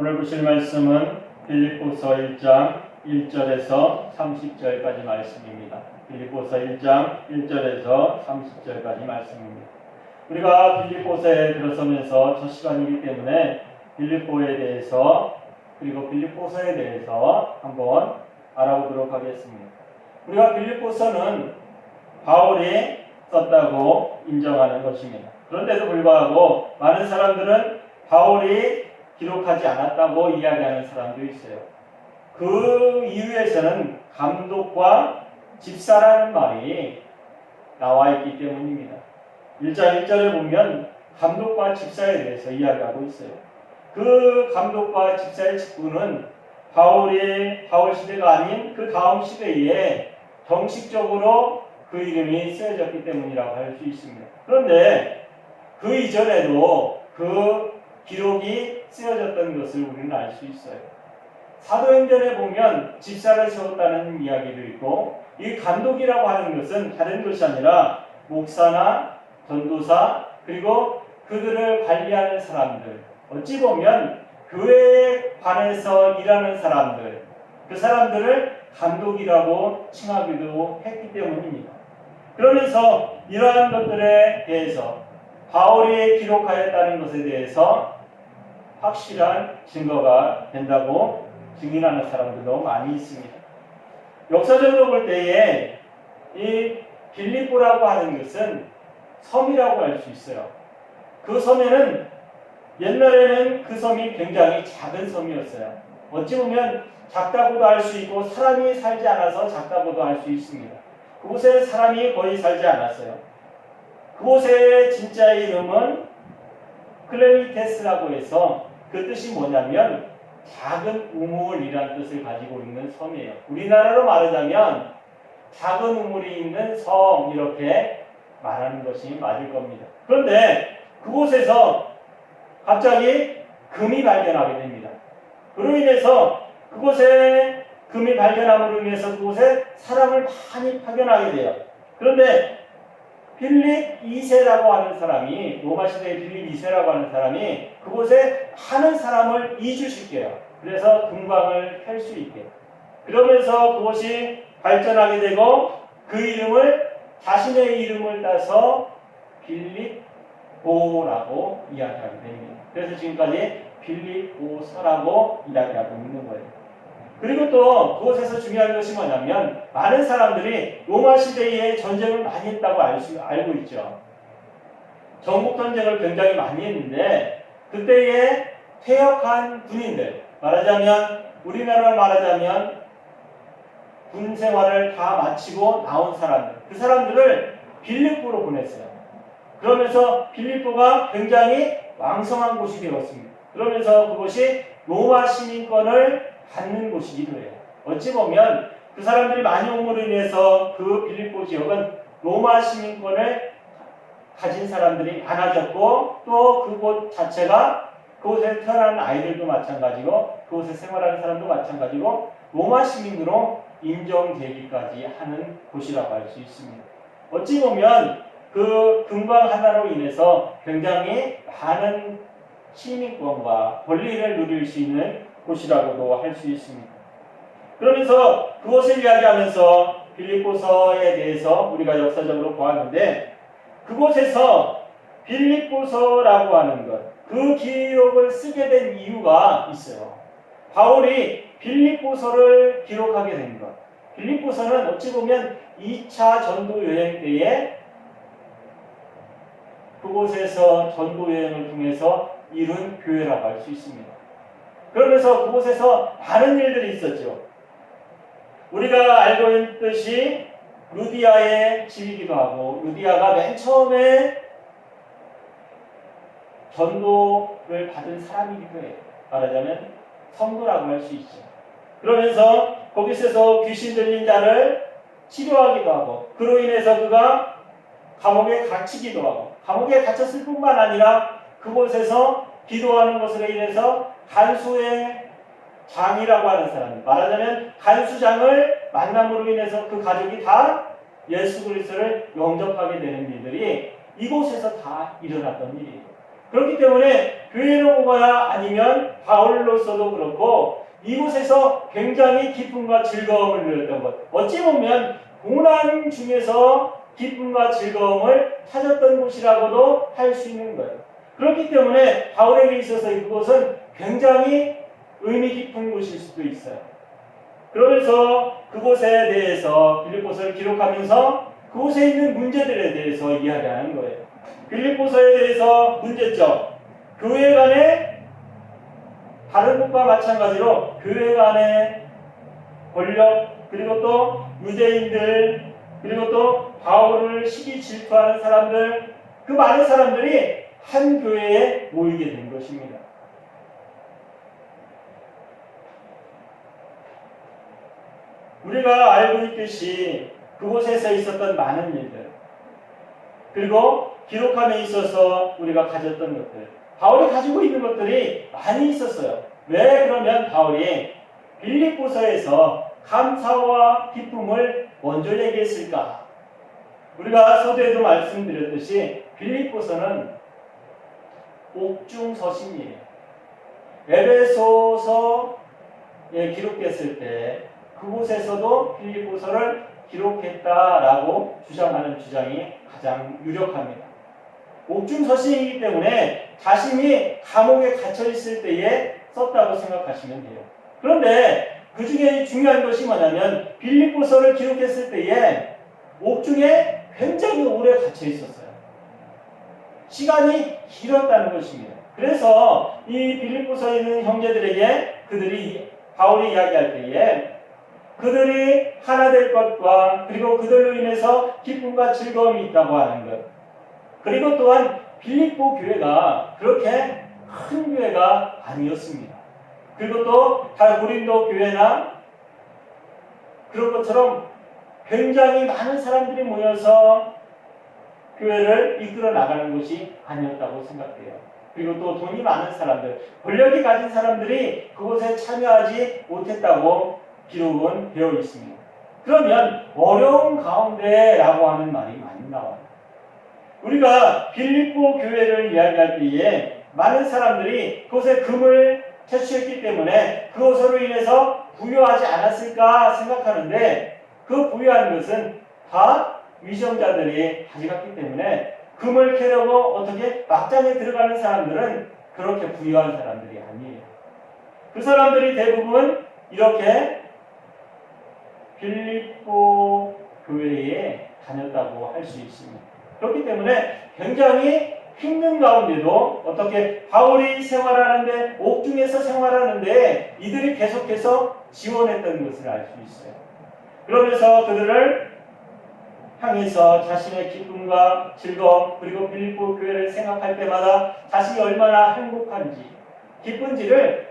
오늘 보실 말씀은 빌립보서 1장 1절에서 30절까지 말씀입니다. 빌립보서 1장 1절에서 30절까지 말씀입니다. 우리가 빌립보서에 들어서면서 첫 시간이기 때문에 빌립보에 대해서 그리고 빌립보서에 대해서 한번 알아보도록 하겠습니다. 우리가 빌립보서는 바울이 썼다고 인정하는 것입니다. 그런데도 불구하고 많은 사람들은 바울이 기록하지 않았다고 이야기하는 사람도 있어요. 그 이유에서는 감독과 집사라는 말이 나와 있기 때문입니다. 1장 1절에 보면 감독과 집사에 대해서 이야기하고 있어요. 그 감독과 집사의 직분은 바울의 바울 시대가 아닌 그 다음 시대에 정식적으로 그 이름이 쓰여졌기 때문이라고 할 수 있습니다. 그런데 그 이전에도 그 기록이 쓰여졌던 것을 우리는 알 수 있어요. 사도행전에 보면 집사를 세웠다는 이야기도 있고 이 감독이라고 하는 것은 다른 것이 아니라 목사나 전도사 그리고 그들을 관리하는 사람들 어찌 보면 교회에 관해서 일하는 사람들 그 사람들을 감독이라고 칭하기도 했기 때문입니다. 그러면서 이러한 것들에 대해서 바울이 기록하였다는 것에 대해서 확실한 증거가 된다고 증인하는 사람들도 많이 있습니다. 역사적으로 볼 때에 이 빌립보라고 하는 것은 섬이라고 할 수 있어요. 그 섬에는 옛날에는 그 섬이 굉장히 작은 섬이었어요. 어찌 보면 작다고도 할 수 있고 사람이 살지 않아서 작다고도 할 수 있습니다. 그곳에 사람이 거의 살지 않았어요. 그곳의 진짜 이름은 클레미테스라고 해서 그 뜻이 뭐냐면 작은 우물이라는 뜻을 가지고 있는 섬이에요. 우리나라로 말하자면 작은 우물이 있는 섬 이렇게 말하는 것이 맞을 겁니다. 그런데 그곳에서 갑자기 금이 발견하게 됩니다. 그로 인해서 그곳에 금이 발견함으로 인해서 그곳에 사람을 많이 파견하게 돼요. 그런데 빌립 2세라고 하는 사람이 로마 시대의 빌립 2세라고 하는 사람이 그곳에 많은 사람을 이주시켜요. 그래서 금광을 캘수 있게. 그러면서 그곳이 발전하게 되고 그 이름을 자신의 이름을 따서 빌립보라고 이야기하게 됩니다. 그래서 지금까지 빌립보서라고 이야기하고 있는 거예요. 그리고 또 그곳에서 중요한 것이 뭐냐면 많은 사람들이 로마 시대에 전쟁을 많이 했다고 알고 있죠. 전국 전쟁을 굉장히 많이 했는데 그때에 퇴역한 군인들 말하자면 우리나라로 말하자면 군 생활을 다 마치고 나온 사람들 그 사람들을 빌립보로 보냈어요. 그러면서 빌립보가 굉장히 왕성한 곳이 되었습니다. 그러면서 그곳이 로마 시민권을 받는 곳이 기도 해요. 어찌 보면 그 사람들이 많이 옴으로 인해서 그 빌립보 지역은 로마 시민권을 가진 사람들이 많아졌고 또 그곳 자체가 그곳에 태어난 아이들도 마찬가지고 그곳에 생활하는 사람도 마찬가지고 로마 시민으로 인정되기까지 하는 곳이라고 할 수 있습니다. 어찌 보면 그 금광 하나로 인해서 굉장히 많은 시민권과 권리를 누릴 수 있는 곳이라고도 할 수 있습니다. 그러면서 그것을 이야기하면서 빌립보서에 대해서 우리가 역사적으로 보았는데 그곳에서 빌립보서라고 하는 것, 그 기록을 쓰게 된 이유가 있어요. 바울이 빌립보서를 기록하게 된 것. 빌립보서는 어찌 보면 2차 전도 여행 때에 그곳에서 전도 여행을 통해서 이룬 교회라고 할 수 있습니다. 그러면서 그곳에서 많은 일들이 있었죠. 우리가 알고 있듯이 루디아의 집이기도 하고 루디아가 맨 처음에 전도를 받은 사람이기도 해요. 말하자면 성도라고 할 수 있죠. 그러면서 거기서 귀신 들린 자를 치료하기도 하고 그로 인해서 그가 감옥에 갇히기도 하고 감옥에 갇혔을 뿐만 아니라 그곳에서 기도하는 것으로 인해서 간수의 장이라고 하는 사람 말하자면 간수장을 만남으로 인해서 그 가족이 다 예수 그리스도를 영접하게 되는 일들이 이곳에서 다 일어났던 일이에요. 그렇기 때문에 교회로 오거나 아니면 바울로서도 그렇고 이곳에서 굉장히 기쁨과 즐거움을 누렸던 것. 어찌 보면 고난 중에서 기쁨과 즐거움을 찾았던 곳이라고도 할 수 있는 거예요. 그렇기 때문에 바울에게 있어서 그곳은 굉장히 의미 깊은 곳일 수도 있어요. 그러면서 그곳에 대해서 빌립보서를 기록하면서 그곳에 있는 문제들에 대해서 이야기하는 거예요. 빌립보서에 대해서 문제점, 교회 간의 다른 곳과 마찬가지로 교회 간의 권력 그리고 또 유대인들 그리고 또 바울을 시기 질투하는 사람들 그 많은 사람들이 한 교회에 모이게 된 것입니다. 우리가 알고 있듯이 그곳에서 있었던 많은 일들 그리고 기록함에 있어서 우리가 가졌던 것들 바울이 가지고 있는 것들이 많이 있었어요. 왜 그러면 바울이 빌립보서에서 감사와 기쁨을 먼저 얘기했을까? 우리가 서두에도 말씀드렸듯이 빌립보서는 옥중서신이에요. 에베소서에 기록됐을 때 그곳에서도 빌립보서를 기록했다라고 주장하는 주장이 가장 유력합니다. 옥중서신이기 때문에 자신이 감옥에 갇혀 있을 때에 썼다고 생각하시면 돼요. 그런데 그 중에 중요한 것이 뭐냐면 빌립보서를 기록했을 때에 옥중에 굉장히 오래 갇혀 있었어요. 시간이 길었다는 것입니다. 그래서 이 빌립보서에 있는 형제들에게 그들이 바울이 이야기할 때에 그들이 하나 될 것과 그리고 그들로 인해서 기쁨과 즐거움이 있다고 하는 것. 그리고 또한 빌립보 교회가 그렇게 큰 교회가 아니었습니다. 그리고 또 고린도 교회나 그런 것처럼 굉장히 많은 사람들이 모여서 교회를 이끌어 나가는 것이 아니었다고 생각돼요. 그리고 또 돈이 많은 사람들, 권력이 가진 사람들이 그곳에 참여하지 못했다고 기록은 되어 있습니다. 그러면 어려운 가운데라고 하는 말이 많이 나와요. 우리가 빌립보 교회를 이야기할 때에 많은 사람들이 그곳에 금을 채취했기 때문에 그것으로 인해서 부여하지 않았을까 생각하는데 그 부여한 것은 다 위정자들이 가져갔기 때문에 금을 캐려고 어떻게 막장에 들어가는 사람들은 그렇게 부유한 사람들이 아니에요. 그 사람들이 대부분 이렇게 빌립보 교회에 다녔다고 할 수 있습니다. 그렇기 때문에 굉장히 힘든 가운데도 어떻게 바울이 생활하는데 옥중에서 생활하는데 이들이 계속해서 지원했던 것을 알 수 있어요. 그러면서 그들을 향해서 자신의 기쁨과 즐거움 그리고 빌립보 교회를 생각할 때마다 자신이 얼마나 행복한지 기쁜지를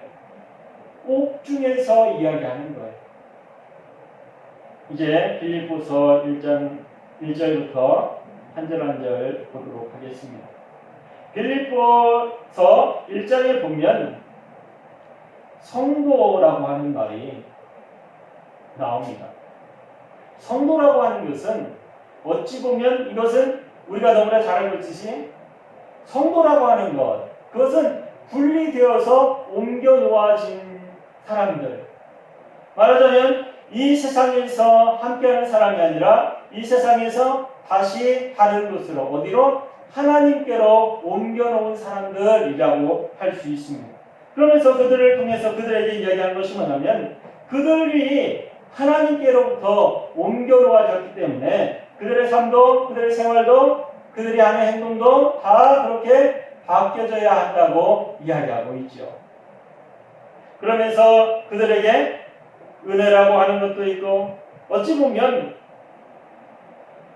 옥중에서 이야기하는 거예요. 이제 빌립보서 1장 1절부터 한절 한절 보도록 하겠습니다. 빌립보서 1장에 보면 성도라고 하는 말이 나옵니다. 성도라고 하는 것은 어찌 보면 이것은 우리가 너무나 잘 알고 있듯이 성도라고 하는 것 그것은 분리되어서 옮겨 놓아진 사람들 말하자면 이 세상에서 함께하는 사람이 아니라 이 세상에서 다시 다른 곳으로 어디로 하나님께로 옮겨 놓은 사람들이라고 할 수 있습니다. 그러면서 그들을 통해서 그들에게 이야기한 것이 뭐냐면 그들이 하나님께로부터 옮겨 놓아졌기 때문에 그들의 삶도 그들의 생활도 그들이 하는 행동도 다 그렇게 바뀌어져야 한다고 이야기하고 있죠. 그러면서 그들에게 은혜라고 하는 것도 있고 어찌 보면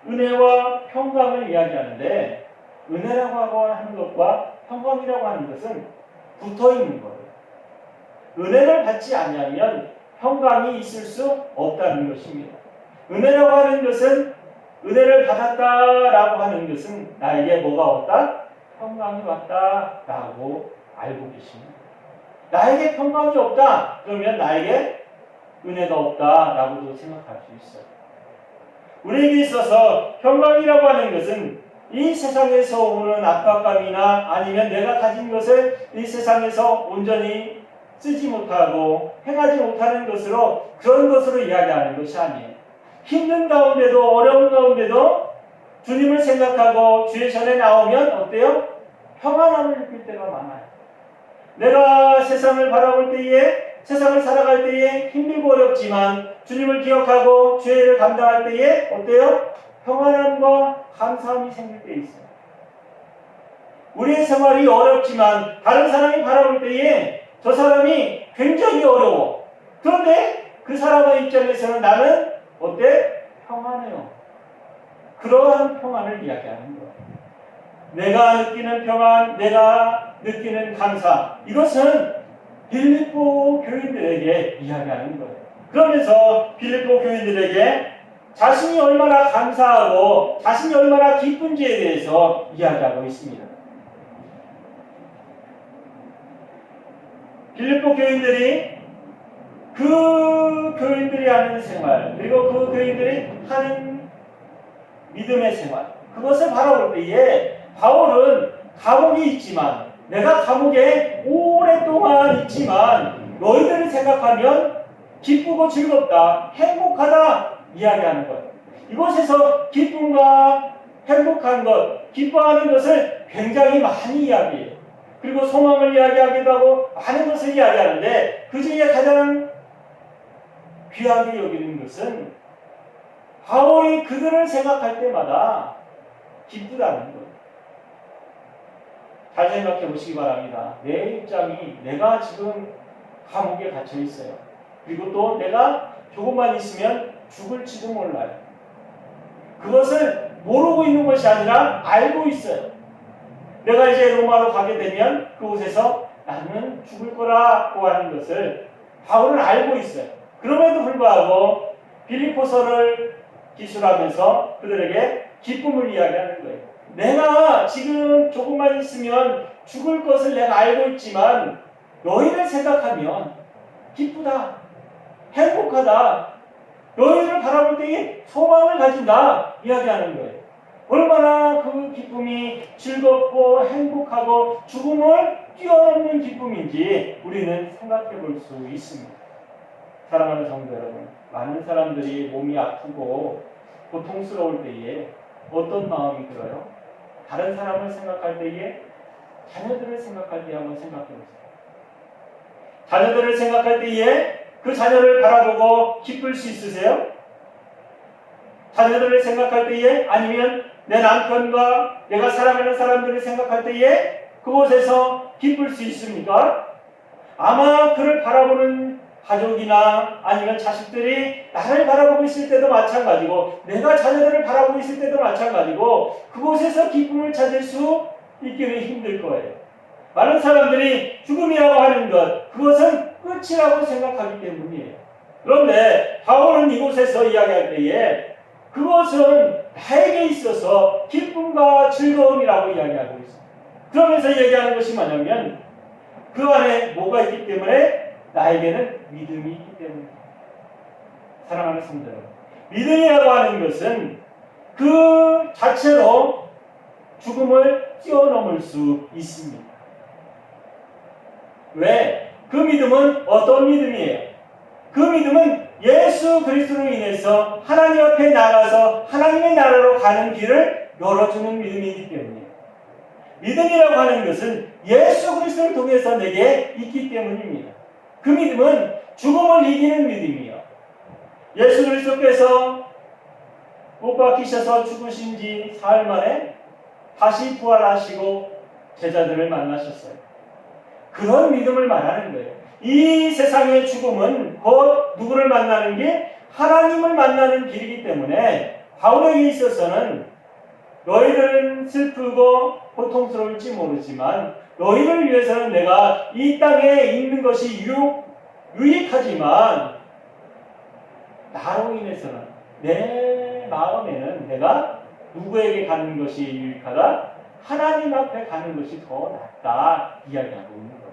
은혜와 평강을 이야기하는데 은혜라고 하는 것과 평강이라고 하는 것은 붙어 있는 거예요. 은혜를 받지 않으면 평강이 있을 수 없다는 것입니다. 은혜라고 하는 것은 은혜를 받았다라고 하는 것은 나에게 뭐가 왔다? 평강이 왔다라고 알고 계십니다. 나에게 평강이 없다 그러면 나에게 은혜가 없다라고도 생각할 수 있어요. 우리에게 있어서 평강이라고 하는 것은 이 세상에서 오는 압박감이나 아니면 내가 가진 것을 이 세상에서 온전히 쓰지 못하고 행하지 못하는 것으로 그런 것으로 이야기하는 것이 아니에요. 힘든 가운데도 어려운 가운데도 주님을 생각하고 주의 전에 나오면 어때요? 평안함을 느낄 때가 많아요. 내가 세상을 바라볼 때에 세상을 살아갈 때에 힘들고 어렵지만 주님을 기억하고 죄를 감당할 때에 어때요? 평안함과 감사함이 생길 때 있어요. 우리의 생활이 어렵지만 다른 사람이 바라볼 때에 저 사람이 굉장히 어려워. 그런데 그 사람의 입장에서는 나는 어때? 평안해요. 그러한 평안을 이야기하는 거예요. 내가 느끼는 평안, 내가 느끼는 감사, 이것은 빌립보 교인들에게 이야기하는 거예요. 그러면서 빌립보 교인들에게 자신이 얼마나 감사하고 자신이 얼마나 기쁜지에 대해서 이야기하고 있습니다. 빌립보 교인들이 그 교인들이 하는 생활 그리고 그 교인들이 하는 믿음의 생활. 그것을 바라볼 때에 바울은 감옥이 있지만 내가 감옥에 오랫동안 있지만 너희들을 생각하면 기쁘고 즐겁다 행복하다 이야기하는 것. 이곳에서 기쁨과 행복한 것 기뻐하는 것을 굉장히 많이 이야기해요. 그리고 소망을 이야기하기도 하고 많은 것을 이야기하는데 그 중에 가장 귀하게 여기는 것은 바울이 그들을 생각할 때마다 기쁘다는 거예요. 잘 생각해 보시기 바랍니다. 내 입장이 내가 지금 감옥에 갇혀 있어요. 그리고 또 내가 조금만 있으면 죽을지도 몰라요. 그것을 모르고 있는 것이 아니라 알고 있어요. 내가 이제 로마로 가게 되면 그곳에서 나는 죽을 거라고 하는 것을 바울은 알고 있어요. 그럼에도 불구하고 빌리포서를 기술하면서 그들에게 기쁨을 이야기하는 거예요. 내가 지금 조금만 있으면 죽을 것을 내가 알고 있지만 너희를 생각하면 기쁘다, 행복하다, 너희를 바라볼 때에 소망을 가진다 이야기하는 거예요. 얼마나 그 기쁨이 즐겁고 행복하고 죽음을 뛰어넘는 기쁨인지 우리는 생각해 볼 수 있습니다. 사랑하는 성도 여러분, 많은 사람들이 몸이 아프고 고통스러울 때에 어떤 마음이 들어요? 다른 사람을 생각할 때에 자녀들을 생각할 때 한번 생각해 보세요. 자녀들을 생각할 때에 그 자녀를 바라보고 기쁠 수 있으세요? 자녀들을 생각할 때에 아니면 내 남편과 내가 사랑하는 사람들을 생각할 때에 그곳에서 기쁠 수 있습니까? 아마 그를 바라보는 가족이나 아니면 자식들이 나를 바라보고 있을 때도 마찬가지고 내가 자녀들을 바라보고 있을 때도 마찬가지고 그곳에서 기쁨을 찾을 수 있기는 힘들 거예요. 많은 사람들이 죽음이라고 하는 것 그것은 끝이라고 생각하기 때문이에요. 그런데 바울은 이곳에서 이야기할 때에 그것은 나에게 있어서 기쁨과 즐거움이라고 이야기하고 있습니다. 그러면서 얘기하는 것이 뭐냐면 그 안에 뭐가 있기 때문에 나에게는 믿음이 있기 때문에 사랑하는 성도 여러분 믿음이라고 하는 것은 그 자체로 죽음을 뛰어넘을 수 있습니다. 왜? 그 믿음은 어떤 믿음이에요? 그 믿음은 예수 그리스도로 인해서 하나님 앞에 나가서 하나님의 나라로 가는 길을 열어주는 믿음이기 때문이에요. 믿음이라고 하는 것은 예수 그리스도를 통해서 내게 있기 때문입니다. 그 믿음은 죽음을 이기는 믿음이요. 예수 그리스도께서 못 박히셔서 죽으신 지 사흘 만에 다시 부활하시고 제자들을 만나셨어요. 그런 믿음을 말하는 거예요. 이 세상의 죽음은 곧 누구를 만나는 게 하나님을 만나는 길이기 때문에 바울에게 있어서는 너희들은 슬프고 고통스러울지 모르지만 너희를 위해서는 내가 이 땅에 있는 것이 유, 유익하지만 나로 인해서는 내 마음에는 내가 누구에게 가는 것이 유익하다? 하나님 앞에 가는 것이 더 낫다 이야기하고 있는 거예요.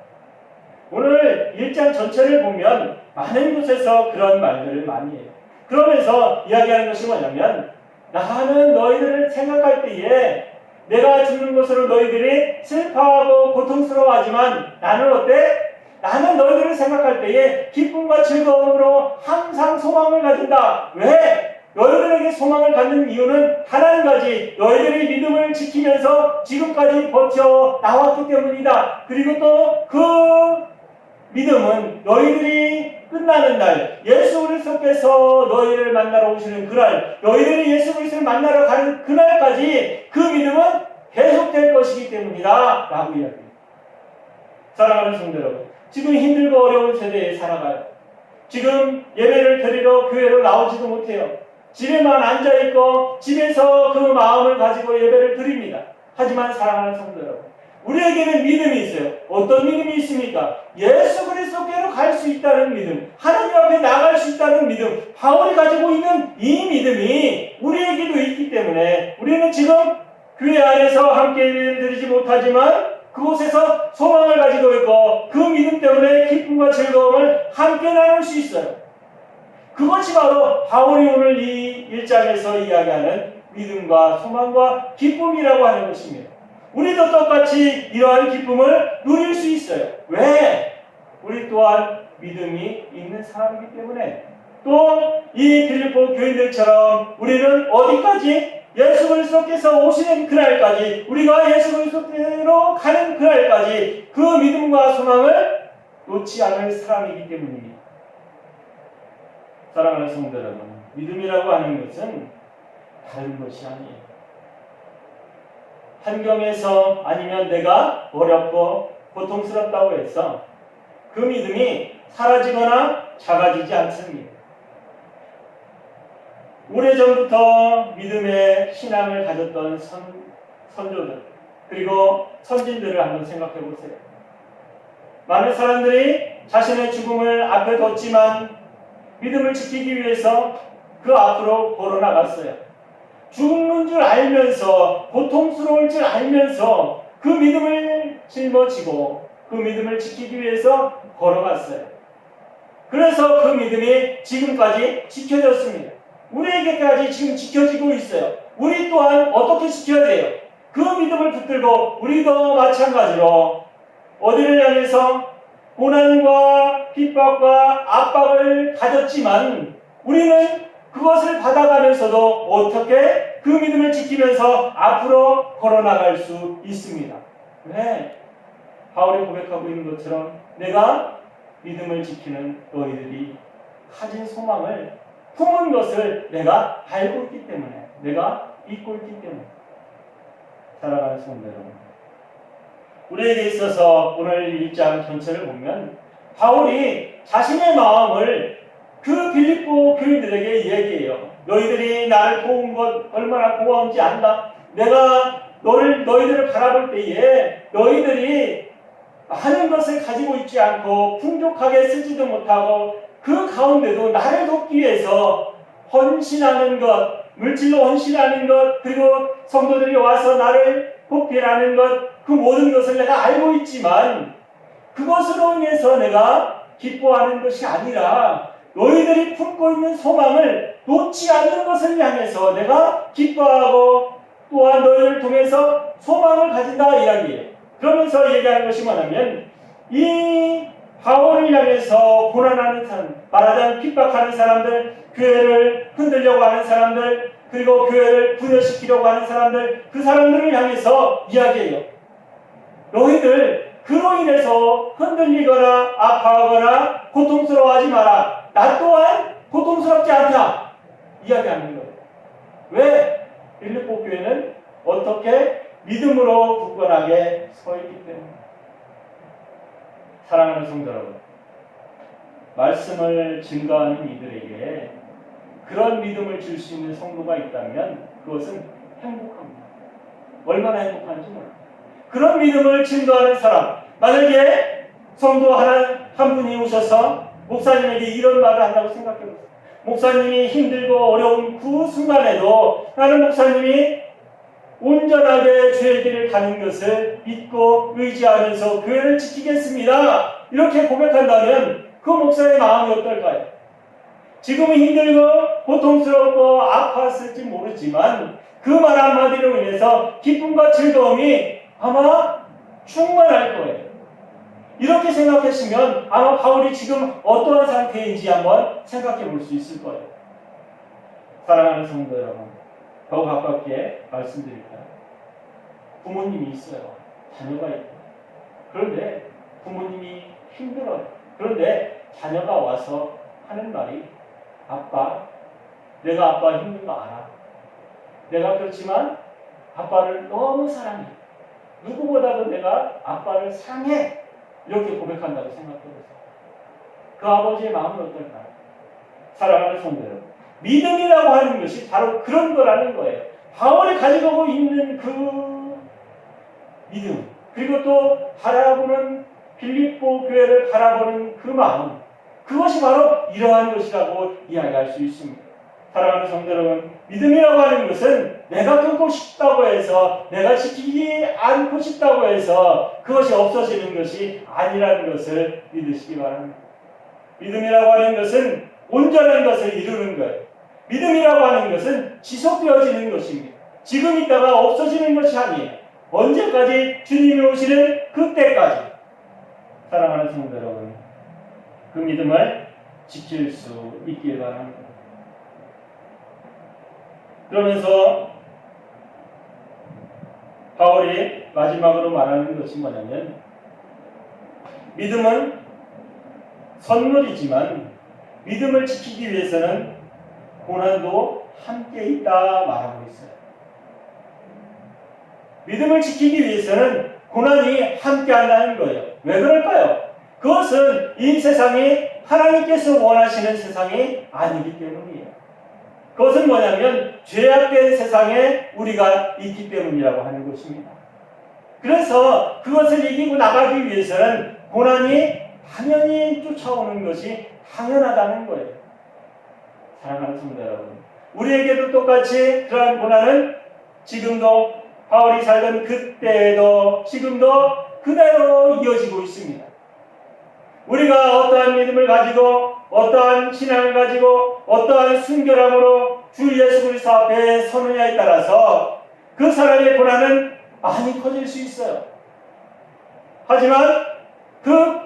오늘 일장 전체를 보면 많은 곳에서 그런 말들을 많이 해요. 그러면서 이야기하는 것이 뭐냐면 나는 너희들을 생각할 때에 내가 죽는 것으로 너희들이 슬퍼하고 고통스러워하지만 나는 어때? 나는 너희들을 생각할 때에 기쁨과 즐거움으로 항상 소망을 가진다. 왜? 너희들에게 소망을 갖는 이유는 단 한 가지, 너희들이 믿음을 지키면서 지금까지 버텨 나왔기 때문이다. 그리고 또 그 믿음은 너희들이 끝나는 날, 예수 그리스도께서 너희를 만나러 오시는 그날, 너희들이 예수 그리스도를 만나러 가는 그날까지 그 믿음은 계속될 것이기 때문이다. 라고 이야기합니다. 사랑하는 성도 여러분, 지금 힘들고 어려운 세대에 살아가요. 지금 예배를 드리러 교회로 나오지도 못해요. 집에만 앉아있고 집에서 그 마음을 가지고 예배를 드립니다. 하지만 사랑하는 성도 여러분, 우리에게는 믿음이 있어요. 어떤 믿음이 있습니까? 예수 그리스도께로 갈 수 있다는 믿음, 하나님 앞에 나갈 수 있다는 믿음, 바울이 가지고 있는 이 믿음이 우리에게도 있기 때문에 우리는 지금 교회 안에서 함께 예배를 드리지 못하지만 그곳에서 소망을 가지고 있고 그 믿음 때문에 기쁨과 즐거움을 함께 나눌 수 있어요. 그것이 바로 바울이 오늘 이 1장에서 이야기하는 믿음과 소망과 기쁨이라고 하는 것입니다. 우리도 똑같이 이러한 기쁨을 누릴 수 있어요. 왜? 우리 또한 믿음이 있는 사람이기 때문에 또 이 빌립보 교인들처럼 우리는 어디까지 예수 그리스도께서 오시는 그날까지 우리가 예수 그리스도께로 가는 그날까지 그 믿음과 소망을 놓지 않을 사람이기 때문입니다. 사랑하는 성도 여러분, 믿음이라고 하는 것은 다른 것이 아니에요. 환경에서 아니면 내가 어렵고 고통스럽다고 해서 그 믿음이 사라지거나 작아지지 않습니다. 오래전부터 믿음의 신앙을 가졌던 선, 선조들, 그리고 선진들을 한번 생각해 보세요. 많은 사람들이 자신의 죽음을 앞에 뒀지만 믿음을 지키기 위해서 그 앞으로 걸어 나갔어요. 죽는 줄 알면서 고통스러울 줄 알면서 그 믿음을 짊어지고 그 믿음을 지키기 위해서 걸어갔어요. 그래서 그 믿음이 지금까지 지켜졌습니다. 우리에게까지 지금 지켜지고 있어요. 우리 또한 어떻게 지켜야 돼요? 그 믿음을 붙들고 우리도 마찬가지로 어디를 향해서 고난과 핍박과 압박을 가졌지만 우리는 그것을 받아가면서도 어떻게 그 믿음을 지키면서 앞으로 걸어나갈 수 있습니다. 네. 바울이 고백하고 있는 것처럼 내가 믿음을 지키는 너희들이 가진 소망을 품은 것을 내가 알고 있기 때문에 내가 믿고 있기 때문에 살아가는 성도 여러분 우리에게 있어서 오늘 1장 전체를 보면 바울이 자신의 마음을 그 빌립보 교인들에게 얘기해요. 너희들이 나를 도운 것 얼마나 고마운지 안다. 내가 너를 너희들을 바라볼 때에 너희들이 많은 것을 가지고 있지 않고 풍족하게 쓰지도 못하고 그 가운데도 나를 돕기 위해서 헌신하는 것, 물질로 헌신하는 것, 그리고 성도들이 와서 나를 보필하는 것, 그 모든 것을 내가 알고 있지만 그것으로 인해서 내가 기뻐하는 것이 아니라 너희들이 품고 있는 소망을 놓지 않는 것을 향해서 내가 기뻐하고 또한 너희를 통해서 소망을 가진다 이야기예요. 그러면서 얘기하는 것이 뭐냐면 이 바울을 향해서 고난하는 사람, 말하자면 핍박하는 사람들, 교회를 흔들려고 하는 사람들, 그리고 교회를 분열시키려고 하는 사람들, 그 사람들을 향해서 이야기해요. 너희들 그로 인해서 흔들리거나 아파하거나 고통스러워하지 마라. 나 또한 고통스럽지 않다. 이야기하는 거예요. 왜? 빌립보 교회는 어떻게 믿음으로 굳건하게 서 있기 때문에. 사랑하는 성도 여러분, 말씀을 증거하는 이들에게 그런 믿음을 줄 수 있는 성도가 있다면 그것은 행복합니다. 얼마나 행복한지 몰라요. 그런 믿음을 증거하는 사람, 만약에 성도 하나, 한 분이 오셔서 목사님에게 이런 말을 한다고 생각해 보세요. 목사님이 힘들고 어려운 그 순간에도 나는 목사님이 온전하게 주의 길을 가는 것을 믿고 의지하면서 교회를 지키겠습니다. 이렇게 고백한다면 그 목사의 마음이 어떨까요? 지금은 힘들고 고통스럽고 아팠을지 모르지만 그 말 한마디로 인해서 기쁨과 즐거움이 아마 충만할 거예요. 이렇게 생각하시면 아마 바울이 지금 어떠한 상태인지 한번 생각해 볼 수 있을 거예요. 사랑하는 성도 여러분, 더 가깝게 말씀드릴까요? 부모님이 있어요. 자녀가 있고. 그런데 부모님이 힘들어요. 그런데 자녀가 와서 하는 말이 아빠, 내가 아빠 힘든 거 알아. 내가 그렇지만 아빠를 너무 사랑해. 누구보다도 내가 아빠를 사랑해. 이렇게 고백한다고 생각해보세요. 그 아버지의 마음은 어떨까요? 사랑하는 여러분. 믿음이라고 하는 것이 바로 그런 거라는 거예요. 바울이 가지고 있는 그 믿음, 그리고 또 바라보는 빌립보 교회를 바라보는 그 마음, 그것이 바로 이러한 것이라고 이야기할 수 있습니다. 사랑하는 여러분, 믿음이라고 하는 것은 내가 끊고 싶다고 해서, 내가 지키지 않고 싶다고 해서 그것이 없어지는 것이 아니라는 것을 믿으시기 바랍니다. 믿음이라고 하는 것은 온전한 것을 이루는 거예요. 믿음이라고 하는 것은 지속되어지는 것입니다. 지금 있다가 없어지는 것이 아니에요. 언제까지 주님이 오시는 그때까지. 사랑하는 성도 여러분, 그 믿음을 지킬 수 있길 바랍니다. 그러면서 바울이 마지막으로 말하는 것이 뭐냐면 믿음은 선물이지만 믿음을 지키기 위해서는 고난도 함께 있다 말하고 있어요. 믿음을 지키기 위해서는 고난이 함께 한다는 거예요. 왜 그럴까요? 그것은 이 세상이 하나님께서 원하시는 세상이 아니기 때문이에요. 그것은 뭐냐면 죄악된 세상에 우리가 있기 때문이라고 하는 것입니다. 그래서 그것을 이기고 나가기 위해서는 고난이 당연히 쫓아오는 것이 당연하다는 거예요. 사랑하는 성도 여러분. 우리에게도 똑같이 그러한 고난은 지금도 바울이 살던 그때에도 지금도 그대로 이어지고 있습니다. 우리가 어떠한 믿음을 가지고 어떠한 신앙을 가지고 어떠한 순결함으로 주 예수 그리스도 앞에 서느냐에 따라서 그 사람의 고난은 많이 커질 수 있어요. 하지만 그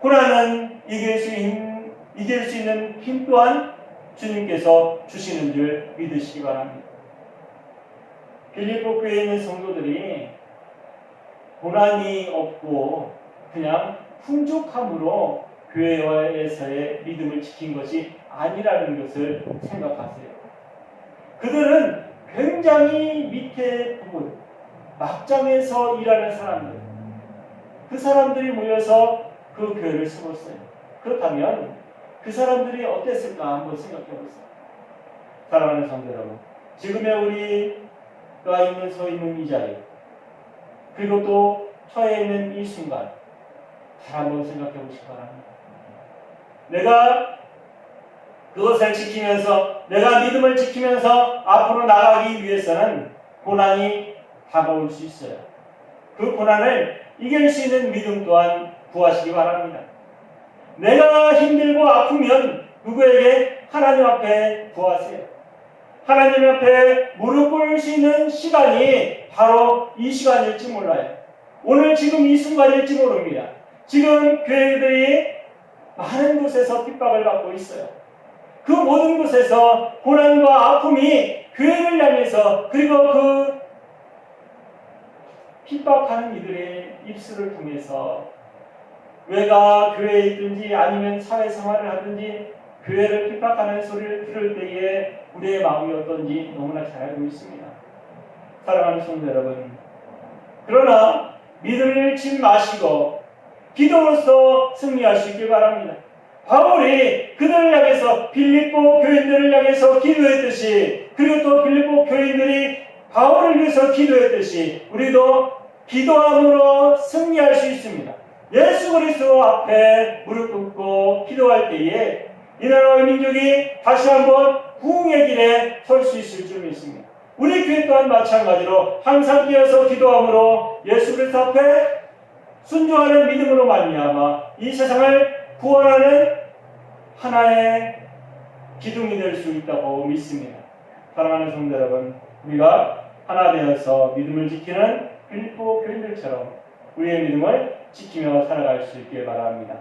고난은 이길 수 있는, 이길 수 있는 힘 또한 주님께서 주시는 줄 믿으시기 바랍니다. 빌립보 교회에 있는 성도들이 고난이 없고 그냥 풍족함으로 교회에서의 믿음을 지킨 것이 아니라는 것을 생각하세요. 그들은 굉장히 밑에 부분, 막장에서 일하는 사람들, 그 사람들이 모여서 그 교회를 세웠어요. 그렇다면 그 사람들이 어땠을까 한번 생각해 보세요. 사랑하는 성도 여러분, 지금의 우리가 있는 서 있는 이 자리, 그리고 또 처해 있는 이 순간, 잘 한번 생각해 보시기 바랍니다. 내가 그것을 지키면서, 내가 믿음을 지키면서 앞으로 나가기 위해서는 고난이 다가올 수 있어요. 그 고난을 이길 수 있는 믿음 또한 구하시기 바랍니다. 내가 힘들고 아프면 누구에게 하나님 앞에 구하세요. 하나님 앞에 무릎 꿇을 수 있는 시간이 바로 이 시간일지 몰라요. 오늘 지금 이 순간일지 모릅니다. 지금 교회들이 많은 곳에서 핍박을 받고 있어요. 그 모든 곳에서 고난과 아픔이 교회를 향해서 그리고 그 핍박하는 이들의 입술을 통해서 외가 교회에 있든지 아니면 사회생활을 하든지 교회를 핍박하는 소리를 들을 때에 우리의 마음이 어떤지 너무나 잘 알고 있습니다. 사랑하는 성도 여러분. 그러나 믿음을 잃지 마시고 기도로서 승리할 수 있길 바랍니다. 바울이 그들을 향해서 빌립보 교인들을 향해서 기도했듯이 그리고 또 빌립보 교인들이 바울을 위해서 기도했듯이 우리도 기도함으로 승리할 수 있습니다. 예수 그리스도 앞에 무릎 꿇고 기도할 때에 이 나라의 민족이 다시 한번 구흥의 길에 설 수 있을 줄 믿습니다. 우리 교회 또한 마찬가지로 항상 끼어서 기도함으로 예수 그리스도 앞에 순종하는 믿음으로 말미암아 이 세상을 구원하는 하나의 기둥이 될 수 있다고 믿습니다. 사랑하는 성도 여러분, 우리가 하나 되어서 믿음을 지키는 빌립보 교인들처럼 우리의 믿음을 지키며 살아갈 수 있길 바랍니다.